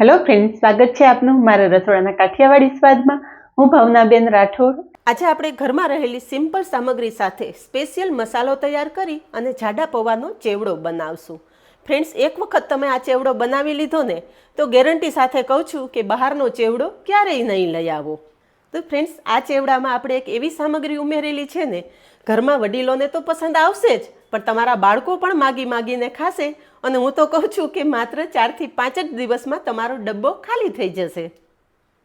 Hello friend સ્વાગત છે આપનું મારા રસોડાના કાઠિયાવાડી સ્વાદમાં. હું ભાવનાબેન રાઠોડ. આજે આપણે ઘરમાં રહેલી સિમ્પલ સામગ્રી સાથે સ્પેશિયલ મસાલો તૈયાર કરી અને જાડા પૌવાનો ચેવડો બનાવશું. ફ્રેન્ડ્સ એક વખત તમે આ ચેવડો બનાવી લીધો ને, તો ગેરંટી સાથે કહું છું કે બહારનો ચેવડો ક્યારેય નહીં લઈ આવો. તો ફ્રેન્ડ્સ આ ચેવડામાં આપણે એક એવી સામગ્રી ઉમેરેલી છે ને, ઘરમાં વડીલોને તો પસંદ આવશે જ, પણ તમારા બાળકો પણ માગી માગીને ખાશે અને હું તો કહું છું કે માત્ર ચારથી પાંચ જ દિવસમાં તમારો ડબ્બો ખાલી થઈ જશે.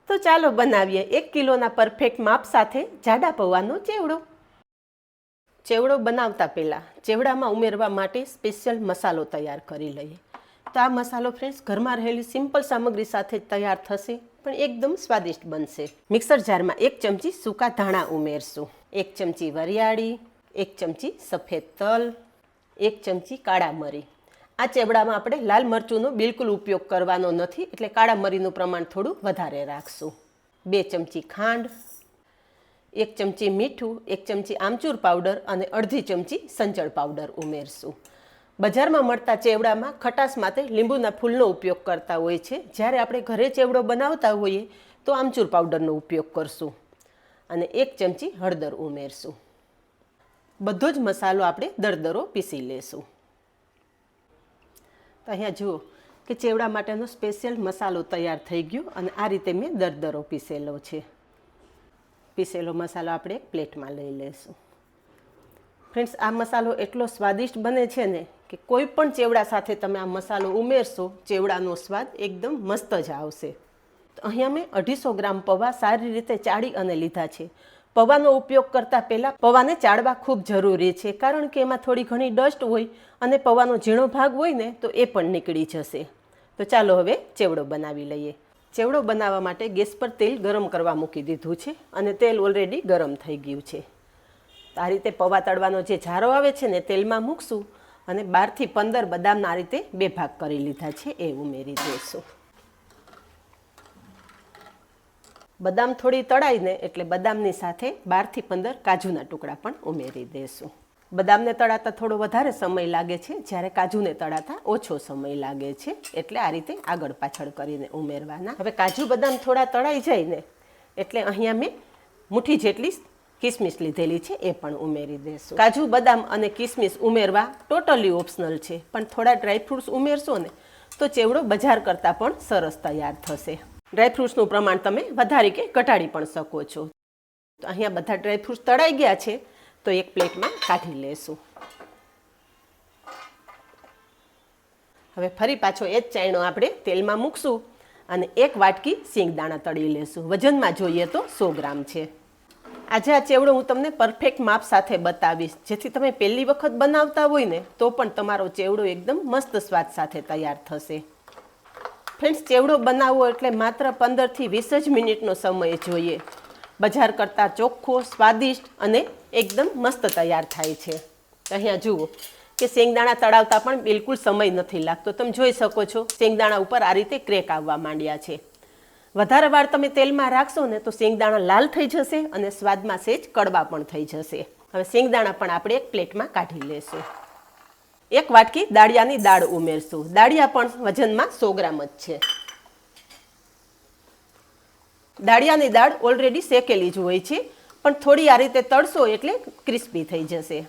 તો ચાલો બનાવીએ એક કિલોના પરફેક્ટ માપ સાથે જાડા પૌવાનો ચેવડો. ચેવડો બનાવતા પહેલાં ચેવડામાં ઉમેરવા માટે સ્પેશિયલ મસાલો તૈયાર કરી લઈએ. તો આ મસાલો ફ્રેન્ડ્સ ઘરમાં રહેલી સિમ્પલ સામગ્રી સાથે તૈયાર થશે, પણ એકદમ સ્વાદિષ્ટ બનશે. મિક્સર જારમાં એક ચમચી સૂકા ધાણા ઉમેરશું. એક ચમચી વરિયાળી, એક ચમચી સફેદ તલ, એક ચમચી કાળા મરી. આ ચેવડામાં આપણે લાલ મરચુંનો બિલકુલ ઉપયોગ કરવાનો નથી, એટલે કાળા મરીનું પ્રમાણ થોડું વધારે રાખશું. બે ચમચી ખાંડ, એક ચમચી મીઠું, એક ચમચી આમચૂર પાવડર અને અડધી ચમચી સંચળ પાવડર ઉમેરશું. બજારમાં મળતા ચેવડામાં ખટાશ માટે લીંબુના ફૂલનો ઉપયોગ કરતા હોય છે. જ્યારે આપણે ઘરે ચેવડો બનાવતા હોઈએ, તો આમચૂર પાવડરનો ઉપયોગ કરશું અને એક ચમચી હળદર ઉમેરશું. બધો જ મસાલો આપણે દરદરો પીસી લેશું. તો અહીંયા જુઓ કે ચેવડા માટેનો સ્પેશિયલ મસાલો તૈયાર થઈ ગયો અને આ રીતે મેં દરદરો પીસેલો છે. પીસેલો મસાલો આપણે એક પ્લેટમાં લઈ લઈશું ફ્રેન્ડ્સ, આ મસાલો એટલો સ્વાદિષ્ટ બને છે ને કે કોઈ પણ ચેવડા સાથે તમે આ મસાલો ઉમેરશો, ચેવડાનો સ્વાદ એકદમ મસ્ત જ આવશે. અહીંયા મેં અઢીસો ગ્રામ પૌવા સારી રીતે ચાળી અને લીધા છે. પૌવાનો ઉપયોગ કરતાં પહેલાં પૌવાને ચાળવા ખૂબ જરૂરી છે, કારણ કે એમાં થોડી ઘણી ડસ્ટ હોય અને પૌવાનો ઝીણો ભાગ હોય ને તો એ પણ નીકળી જશે. તો ચાલો હવે ચેવડો બનાવી લઈએ. ચેવડો બનાવવા માટે ગેસ પર તેલ ગરમ કરવા મૂકી દીધું છે અને તેલ ઓલરેડી ગરમ થઈ ગયું છે. આ રીતે પૌવા તળવાનો જે ઝારો આવે છે ને તેલમાં મૂકશું અને બારથી પંદર બદામના આ રીતે બે ભાગ કરી લીધા છે, એ ઉમેરી દઈશું. બદામ થોડી તળાઈને એટલે બદામની સાથે બારથી પંદર કાજુના ટુકડા પણ ઉમેરી દઈશું બદામને તળાતા થોડો વધારે સમય લાગે છે, જ્યારે કાજુને તળાતા ઓછો સમય લાગે છે, એટલે આ રીતે આગળ પાછળ કરીને ઉમેરવાના. હવે કાજુ બદામ થોડા તળાઈ જાય ને એટલે અહીંયા મેં મુઠ્ઠી જેટલી કિસમિસ લીધેલી છે એ પણ ઉમેરી દેશું. કાજુ, બદામ અને કિસમિસ ઉમેરવા ટોટલી ઓપ્શનલ છે, પણ થોડા ડ્રાયફ્રૂટ્સ ઉમેરશો ને, તો ચેવડો બજાર કરતાં પણ સરસ તૈયાર થશે. ડ્રાયફ્રૂટ્સનું પ્રમાણ તમે વધારી કે ઘટાડી પણ શકો છો. તો અહીંયા બધા ડ્રાયફ્રૂટ્સ તળાઈ ગયા છે, તો એક પ્લેટમાં કાઢી લેશું. હવે ફરી પાછો એ જ ચાયણો આપણે તેલમાં મૂકશું અને એક વાટકી સિંગદાણા તળી લેશું. વજનમાં જોઈએ તો સો ગ્રામ છે. આજે આ ચેવડો હું તમને પરફેક્ટ માપ સાથે બતાવીશ. જેથી તમે પહેલી વખત બનાવતા હોય ને, તો પણ તમારો ચેવડો એકદમ મસ્ત સ્વાદ સાથે તૈયાર થશે. ફ્રેન્ડ્સ, ચેવડો બનાવવો એટલે માત્ર પંદરથી વીસ જ મિનિટનો સમય જોઈએ. બજાર કરતાં ચોખ્ખો, સ્વાદિષ્ટ અને એકદમ મસ્ત તૈયાર થાય છે. અહીંયા જુઓ કે શેંગદાણા તળાવતા પણ બિલકુલ સમય નથી લાગતો. તમે જોઈ શકો છો, શેંગદાણા ઉપર આ રીતે ક્રેક આવવા માંડ્યા છે. વધારે વાર તમે તેલમાં રાખશો ને તો શેંગદાણા લાલ થઈ જશે અને સ્વાદમાં સેજ કડવા પણ થઈ જશે. હવે શેંગદાણા પણ આપણે એક પ્લેટમાં કાઢી લેશું. એક વાટકી દાળિયાની દાળ ઉમેરશું. દાળિયા પણ વજનમાં સો ગ્રામ જ છે. દાળિયાની દાળ ઓલરેડી શેકેલી જ હોય છે, પણ થોડી આ રીતે તળશો એટલે ક્રિસ્પી થઈ જશે.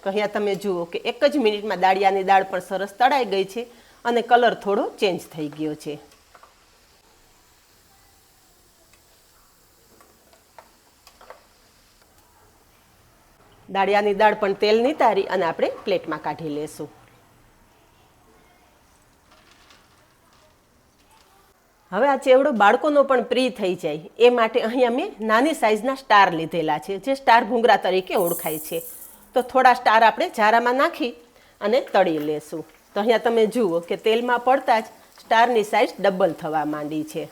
તો અહીંયા તમે જુઓ કે એક જ મિનિટમાં દાળિયાની દાળ પણ સરસ તળાઈ ગઈ છે અને કલર થોડો ચેન્જ થઈ ગયો છે. દાળિયાની દાળ પણ તેલ નિતારી અને આપણે પ્લેટમાં કાઢી લેશું. હવે આ ચેવડો બાળકોનો પણ પ્રિય થઈ જાય. એ માટે અહીં અમે નાની સાઇઝના સ્ટાર લીધેલા છે, જે સ્ટાર ભૂંગરા તરીકે ઓળખાય છે. તો થોડા સ્ટાર આપણે જારામાં નાખી અને તળી લેશું. તો અહીંયા તમે જુઓ કે તેલમાં પડતા જ સ્ટારની સાઇઝ ડબલ થવા માંડી છે.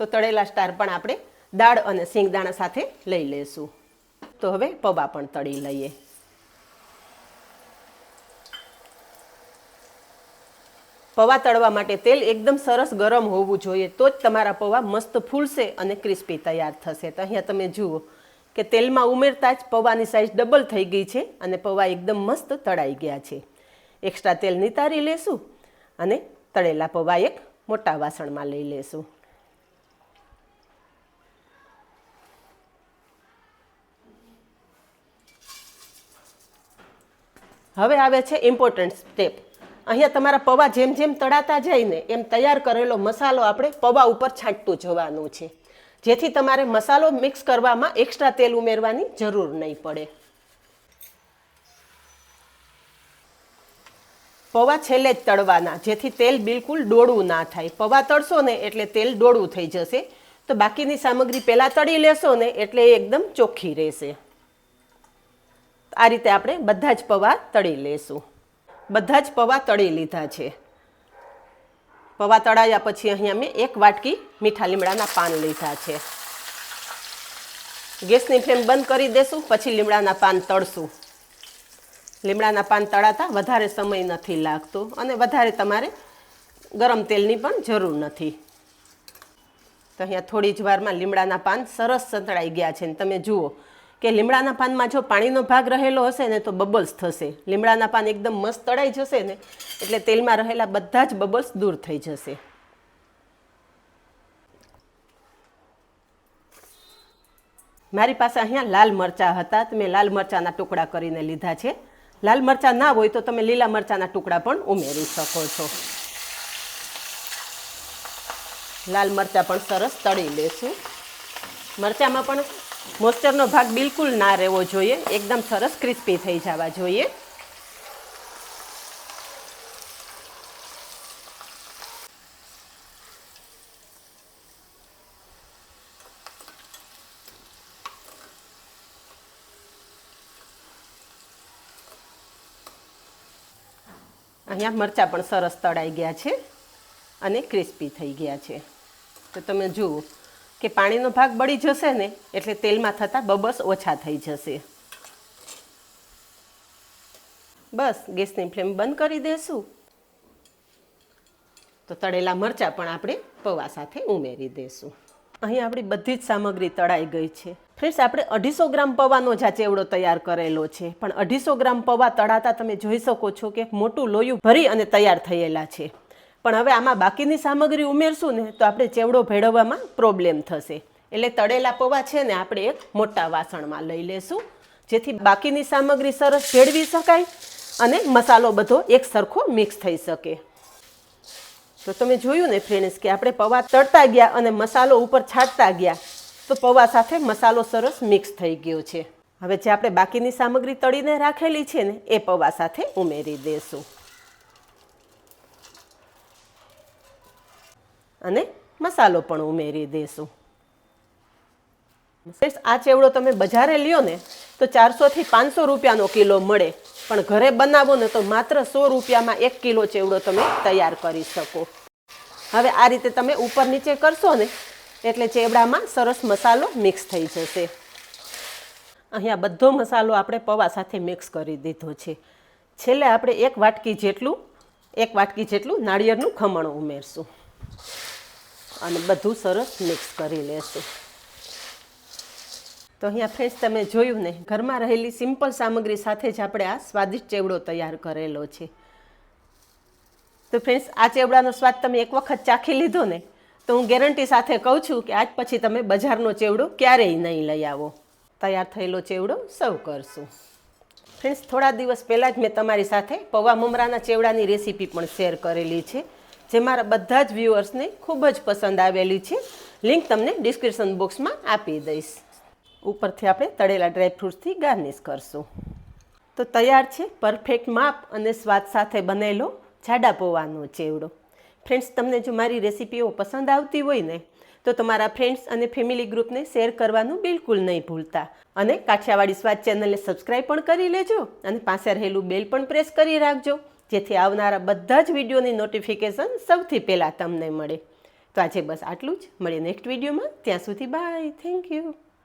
તો તળેલા સ્ટાર પણ આપણે દાળ અને સિંગદાણા સાથે લઈ લઈશું તો હવે પૌવા પણ તળી લઈએ. પૌવા તળવા માટે તેલ એકદમ સરસ ગરમ હોવું જોઈએ, તો જ તમારા પૌવા મસ્ત ફૂલશે અને ક્રિસ્પી તૈયાર થશે. તો અહીંયા તમે જુઓ કે તેલમાં ઉમેરતા જ પૌવાની સાઇઝ ડબલ થઈ ગઈ છે અને પૌવા એકદમ મસ્ત તળાઈ ગયા છે. એક્સ્ટ્રા તેલ નિતારી લેશું અને તળેલા પૌવા એક મોટા વાસણમાં લઈ લેશું. હવે આવે છે ઇમ્પોર્ટન્ટ સ્ટેપ અહીંયા તમારા પૌવા જેમ જેમ તળાતા જાય ને, એમ તૈયાર કરેલો મસાલો આપણે પૌવા ઉપર છાંટતું જવાનું છે. જેથી તમારે મસાલો મિક્સ કરવામાં એક્સ્ટ્રા તેલ ઉમેરવાની જરૂર નહીં પડે. પૌવા છેલ્લે જ તળવાના, જેથી તેલ બિલકુલ ડોળું ના થાય. પૌવા તળશો ને એટલે તેલ ડોળું થઈ જશે. તો બાકીની સામગ્રી પહેલાં તળી લેશો ને એટલે એકદમ ચોખ્ખી રહેશે. આ રીતે આપણે બધા જ પૌવા તળી લેશું. બધા જ પૌવા તળી લીધા છે. પૌવા તળાયા પછી અહીંયા મેં એક વાટકી મીઠા લીમડાના પાન લીધા છે. ગેસની ફ્લેમ બંધ કરી દેશું, પછી લીમડાના પાન તળશું. લીમડાના પાન તળાતા વધારે સમય નથી લાગતો અને વધારે તમારે ગરમ તેલની પણ જરૂર નથી. તો અહીંયા થોડી જ વારમાં લીમડાના પાન સરસ સંતળાઈ ગયા છે ને તમે જુઓ. કે લીમડાના પાનમાં જો પાણીનો ભાગ રહેલો હશે ને તો બબલ્સ થશે. લીમડાના પાન એકદમ મસ્ત તળાઈ જશે ને એટલે તેલમાં રહેલા બધા જ બબલ્સ દૂર થઈ જશે. મારી પાસે અહીંયા લાલ મરચાં હતા. તો મેં લાલ મરચાંના ટુકડા કરીને લીધા છે. લાલ મરચાં ના હોય તો તમે લીલા મરચાંના ટુકડા પણ ઉમેરી શકો છો. લાલ મરચાં પણ સરસ તળી લેશું. મરચાંમાં પણ મોઇસ્ચરનો ભાગ બિલકુલ ના રહેવો જોઈએ. એકદમ સરસ ક્રિસ્પી થઈ જવા જોઈએ. અહીંયા મરચાં પણ સરસ તળાઈ ગયા છે અને ક્રિસ્પી થઈ ગયા છે. તો તમે જુઓ. કે પાણીનો ભાગ બળી જશે ને, એટલે તેલમાં થતા બબસ ઓછા થઈ જશે. બસ, ગેસની ફ્લેમ બંધ કરી દેશું. તો તળેલા મરચાં પણ આપણે પૌવા સાથે ઉમેરી દેશું. અહીં આપણી બધી જ સામગ્રી તળાઈ ગઈ છે. ફ્રેન્ડ્સ આપણે અઢીસો ગ્રામ પૌવાનો જ આ ચેવડો તૈયાર કરેલો છે. પણ અઢીસો ગ્રામ પૌવા તળાતા તમે જોઈ શકો છો કે મોટું લોયું ભરી અને તૈયાર થયેલા છે. પણ હવે આમાં બાકીની સામગ્રી ઉમેરશું ને તો આપણે ચેવડો ભેળવવામાં પ્રોબ્લેમ થશે. એટલે તળેલા પૌવા છે ને આપણે એક મોટા વાસણમાં લઈ લેશું, જેથી બાકીની સામગ્રી સરસ ભેળવી શકાય અને મસાલો બધો એક સરખો મિક્સ થઈ શકે. તો તમે જોયું ને ફ્રેન્ડ્સ કે આપણે પૌવા તળતા ગયા અને મસાલો ઉપર છાંટતા ગયા, તો પૌવા સાથે મસાલો સરસ મિક્સ થઈ ગયો છે. હવે જે આપણે બાકીની સામગ્રી તળીને રાખેલી છે ને, એ પૌવા સાથે ઉમેરી દેશું. અને મસાલો પણ ઉમેરી દઈશું આ ચેવડો તમે બજારે લ્યો ને, તો ચારસોથી પાંચસો રૂપિયાનો કિલો મળે. પણ ઘરે બનાવો ને, તો માત્ર સો રૂપિયામાં એક કિલો ચેવડો તમે તૈયાર કરી શકો. હવે આ રીતે તમે ઉપર નીચે કરશો ને, એટલે ચેવડામાં સરસ મસાલો મિક્સ થઈ જશે. અહીંયા બધો મસાલો આપણે પૌવા સાથે મિક્સ કરી દીધો છે. છેલ્લે આપણે એક વાટકી જેટલું, એક વાટકી જેટલું નાળિયેરનું ખમણ ઉમેરશું. અને બધું સરસ મિક્સ કરી લેશું. તો અહીંયા ફ્રેન્ડ્સ તમે જોયું ને, ઘરમાં રહેલી સિમ્પલ સામગ્રી સાથે જ આપણે આ સ્વાદિષ્ટ ચેવડો તૈયાર કરેલો છે. તો ફ્રેન્ડ્સ આ ચેવડાનો સ્વાદ તમે એક વખત ચાખી લીધો ને, તો હું ગેરંટી સાથે કહું છું કે આજ પછી તમે બજારનો ચેવડો ક્યારેય નહીં લઈ આવો. તૈયાર થયેલો ચેવડો સર્વ કરશું. ફ્રેન્ડ્સ થોડા દિવસ પહેલાં જ મેં તમારી સાથે પૌવા મમરાના ચેવડાની રેસીપી પણ શેર કરેલી છે. જે મારા બધા જ વ્યુઅર્સને ખૂબ જ પસંદ આવેલી છે, લિંક તમને ડિસ્ક્રિપ્શન બોક્સમાં આપી દઈશ. ઉપરથી આપણે તળેલા ડ્રાયફ્રૂટ્સથી ગાર્નિશ કરશું. તો તૈયાર છે પરફેક્ટ માપ અને સ્વાદ સાથે બનેલો જાડા પૌવાનો ચેવડો. ફ્રેન્ડ્સ, તમને જો મારી રેસીપીઓ પસંદ આવતી હોય ને, તો તમારા ફ્રેન્ડ્સ અને ફેમિલી ગ્રુપને શેર કરવાનું બિલકુલ નહીં ભૂલતા. અને કાઠિયાવાડી સ્વાદ ચેનલને સબસ્ક્રાઈબ પણ કરી લેજો અને પાસે રહેલું બેલ પણ પ્રેસ કરી રાખજો. જેથી આવનારા બધા જ વિડીયોની નોટિફિકેશન સૌથી પહેલાં તમને મળે. તો આજે બસ આટલું જ. મળીએ નેક્સ્ટ વિડીયોમાં. ત્યાં સુધી બાય થેન્ક યુ